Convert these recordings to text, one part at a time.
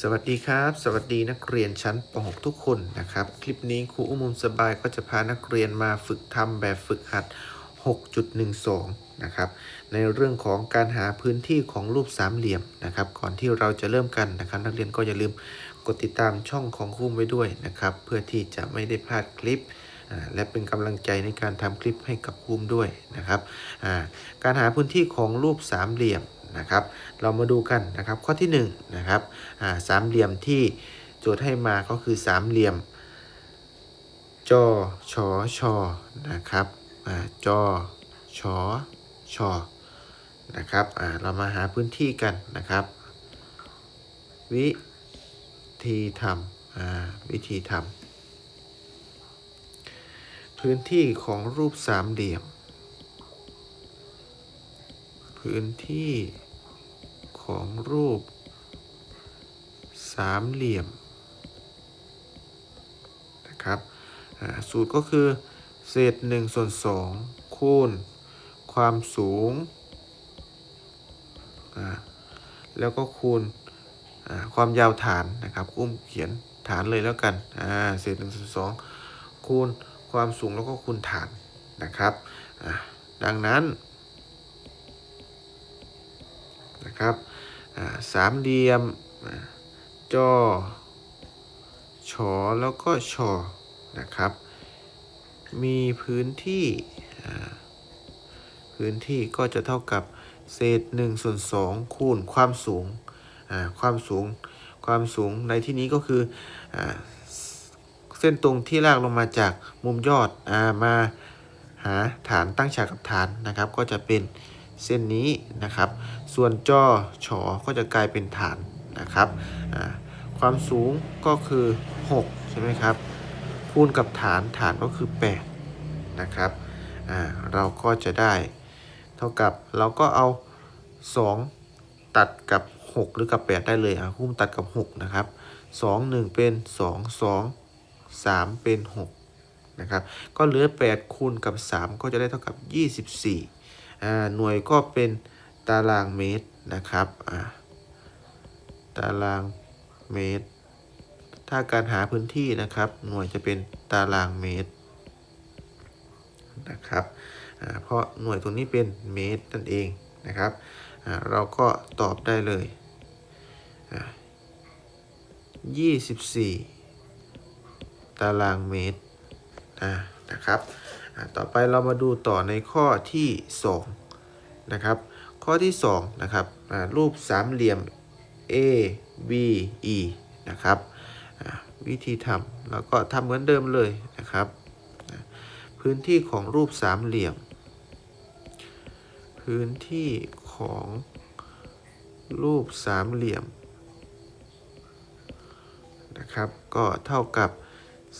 สวัสดีครับ สวัสดีนักเรียนชั้นป .6 ทุกคนนะครับ คลิปนี้ครูอุ้มมุมสบายก็จะพานักเรียนมาฝึกทำแบบฝึกหัด 6.12 นะครับ ในเรื่องของการหาพื้นที่ของรูปสามเหลี่ยมนะครับ ก่อนที่เราจะเริ่มกันนะครับ นักเรียนก็อย่าลืมกดติดตามช่องของครูอุ้มไว้ด้วยนะครับ เพื่อที่จะไม่ได้พลาดคลิปและเป็นกำลังใจในการทำคลิปให้กับครูอุ้มด้วยนะครับ การหาพื้นที่ของรูปสามเหลี่ยม นะครับ เรามาดูกันนะครับข้อที่หนึ่งนะครับสามเหลี่ยมที่โจทย์ให้มาก็คือสามเหลี่ยมจอชอชอนะครับอ่าจอชอชอนะครับอ่าเรามาหาพื้นที่กันนะครับ วิธีทำอ่าวิธีทำพื้นที่ของรูปสามเหลี่ยม พื้นที่ ของรูป สามเหลี่ยมนะครับสูตรก็คือเศษ1ส่วน2คูณ ความสูง แล้วก็คูณความยาวฐานนะครับอุ้มเขียนฐานเลยแล้วกันเศษ1ส่วน2คูณความสูงแล้วก็คูณฐานนะครับดังนั้นนะครับ สามเหลี่ยมอ่าจอชอแล้วก็ชอนะครับ มีพื้นที่พื้นที่ก็จะเท่ากับเศษ1ส่วน2คูณความสูงความสูงความสูงในที่นี้ก็คืออเส้นตรงที่ลากลงมาจากมุมยอดอามาหาฐานตั้งฉากกับฐานนะครับ ก็จะเป็นเส้นนี้นะครับ ส่วนจอชอก็จะกลายเป็นฐานนะครับ ความสูงก็คือ 6 ใช่ไหมครับ คูณกับฐานฐานก็คือ 8 นะครับ เราก็จะได้เท่ากับเราก็เอา 2 ตัดกับ 6 หรือกับ 8 ได้เลยอะคุ้มตัดกับ 6 นะครับ 2 1 เป็น 2 2 3 เป็น 6 นะครับ ก็เหลือ 8 คูณกับ 3 ก็จะได้เท่ากับ 24อ่าหน่วยก็เป็น ตารางเมตรนะครับอ่าตารางเมตร ถ้าการหาพื้นที่นะครับ หน่วยจะเป็นตารางเมตรนะครับอ่าเพราะหน่วยตรงนี้เป็นเมตรนั่นเองนะครับอ่าเราก็ตอบได้เลยอ่า24 ตารางเมตรนะครับอ่าต่อไปเรามาดูต่อในข้อที่ 2 นะครับ ข้อที่2นะครับรูปสามเหลี่ยม A B E นะครับวิธีทำแล้วก็ทำเหมือนเดิมเลยนะครับพื้นที่ของรูปสามเหลี่ยม พื้นที่ของรูปสามเหลี่ยมนะครับก็เท่ากับ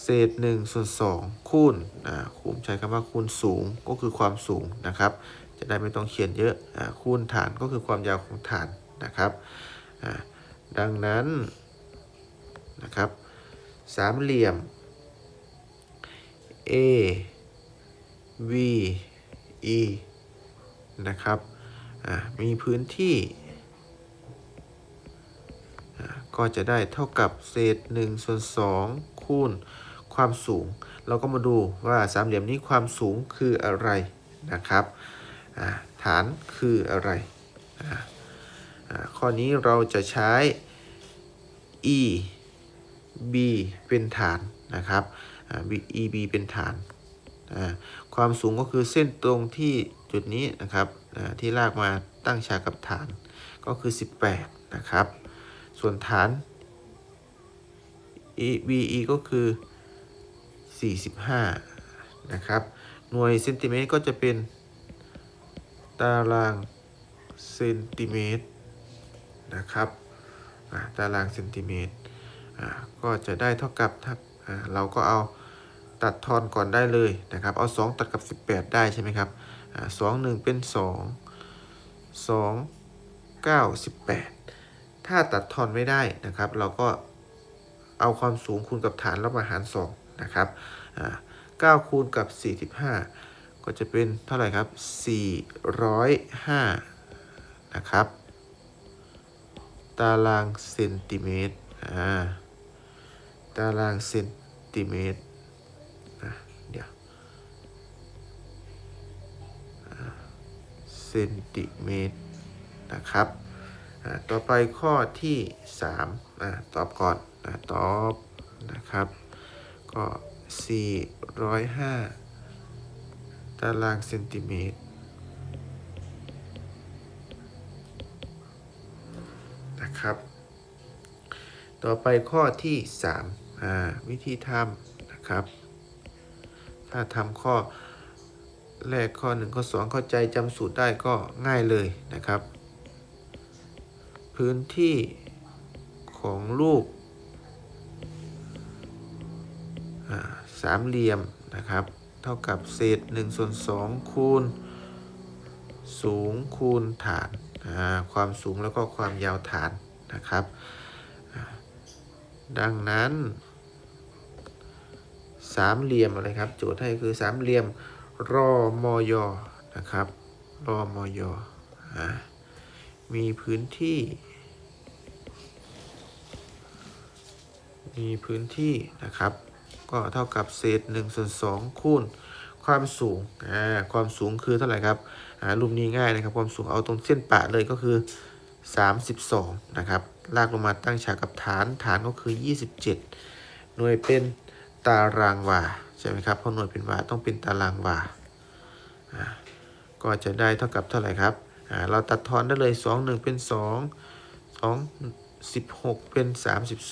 เศษ1ส่วน2คูณอ่าคูณใช้คำว่าคูณสูงก็คือความสูงนะครับ จะได้ไม่ต้องเขียนเยอะอ่าคูณฐานก็คือความยาวของฐานนะครับ ดังนั้นนะครับสามเหลี่ยม A V E นะครับมีพื้นที่ก็จะได้เท่ากับเศษ1ส่วน2คูณความสูง เราก็มาดูว่าสามเหลี่ยมนี้ความสูงคืออะไรนะครับ ฐานคืออะไร ข้อนี้เราจะใช้ e b เป็นฐานนะครับ e b เป็นฐาน ความสูงก็คือเส้นตรงที่จุดนี้นะครับที่ลากมาตั้งฉากกับฐานก็คือ 18 นะครับ ส่วนฐาน e b e ก็คือ 45 นะครับ หน่วยเซนติเมตรก็จะเป็น ตารางเซนติเมตรนะครับตารางเซนติเมตรก็จะได้เท่ากับถ้าเราก็เอาตัดทอนก่อนได้เลยนะครับ เอา 2 ตัดกับ 18 ได้ใช่ไหมครับสอ่า2 1เป็น 2 2 9 18 ถ้าตัดทอนไม่ได้นะครับ เราก็เอาความสูงคูณกับฐานแล้วมาหาร2นะครับอ่า9คูณกับ 45 ก็จะเป็นเท่าไหร่ครับ 405 นะครับ ตารางเซนติเมตร อ่า ตารางเซนติเมตรนะเดี๋ยวเซนติเมตร นะครับ อ่า ต่อไปข้อที่ 3 อ่า ตอบก่อนนะตอบ นะครับ ก็ 405ารางเซนติเมตรนะครับ ต่อไปข้อที่3วิธีทำนะครับ ถ้าทำข้อแรกข้อ1ข้อ2เข้าใจจำสูตรได้ก็ง่ายเลยนะครับ พื้นที่ของรูปสามเหลี่ยมนะครับ เท่ากับเศษ1ส่วน2คูณสูงคูณฐาน ความสูงแล้วก็ความยาวฐานนะครับ ดังนั้นสามเหลี่ยมอะไรครับ โจทย์ให้คือสามเหลี่ยมรอมอยนะครับรอมอยอมีพื้นที่ มีพื้นที่นะครับ ก็เท่ากับเศษ1ส่วน2คูณความสูงอ่าความสูงคือเท่าไหร่ครับอ่ารูปนี้ง่ายนะครับ ความสูงเอาตรงเส้นปะเลยก็คือ 32 นะครับ ลากลงมาตั้งฉากกับฐาน ฐานก็คือ 27 หน่วยเป็นตารางวาใช่ไหมครับ เพราะหน่วยเป็นวาต้องเป็นตารางวาอ่าก็จะได้เท่ากับเท่าไหร่ครับอ่าเราตัดทอนได้เลย 2 1 เป็น 2 2 16 เป็น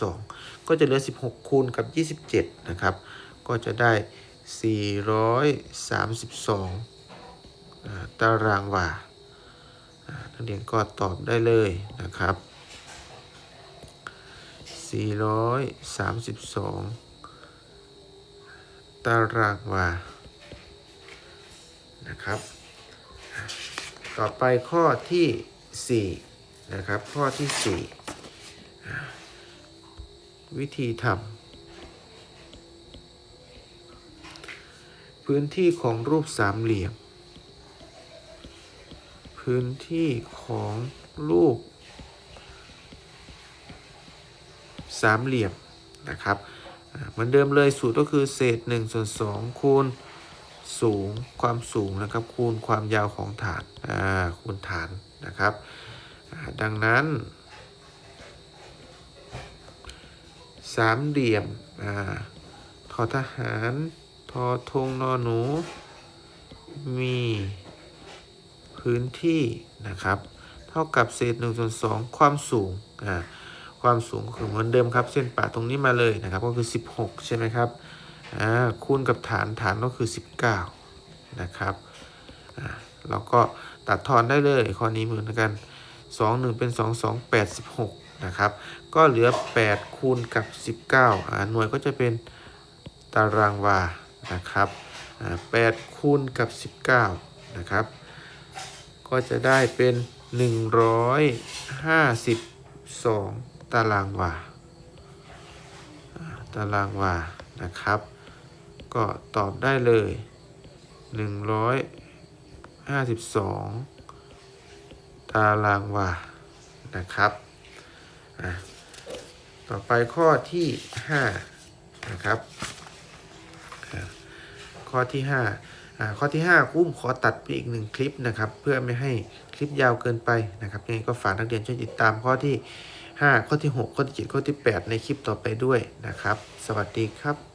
32 ก็จะเหลือ 16 คูณกับ 27 นะครับ ก็จะได้ 432อ่าตารางวาอ่านักเรียนก็ตอบได้เลยนะครับ 432 ตารางวา นะครับ ต่อไปข้อที่ 4 นะครับ ข้อที่4อ่ วิธีทำพื้นที่ของรูปสามเหลี่ยม พื้นที่ของรูปสามเหลี่ยมนะครับเหมือนเดิมเลยสูตรก็คือเศษ1ส่วน2คูณสูงความสูงนะครับคูณความยาวของฐานคูณฐานนะครับดังนั้น สามเหลี่ยมอ่าทอทหารทอทงนอหนู มีพื้นที่นะครับ เท่ากับเศษ1ส่วน2ความสูงอ่าความสูงก็คือเหมือนเดิมครับ เส้นปะตรงนี้มาเลยนะครับก็คือ 16 ใช่ไหมครับอ่าคูณกับฐานฐานก็คือ 19 นะครับอ่าเราก็ตัดทอนได้เลยข้อนี้เหมือนกัน 2 1 เป็น 2 2 8 16 นะครับ ก็เหลือ 8 คูณกับ 19อ่าหน่วยก็จะเป็นตารางวานะครับอ่า8คูณกับ 19 นะครับ ก็จะได้เป็น 152 ตารางวาอ่าตารางวานะครับ ก็ตอบได้เลย 152 ตารางวานะครับ ต่อไปข้อที่5นะครับข้อที่ห้าข้อที่5กุ้มขอตัดไปอีกหนึ่งคลิปนะครับ เพื่อไม่ให้คลิปยาวเกินไปนะครับยังไงก็ฝากนักเรียนช่วยติดตามข้อที่ 5 ข้อที่ 6 ข้อที่ 7 ข้อที่ 8 ในคลิปต่อไปด้วยนะครับ สวัสดีครับ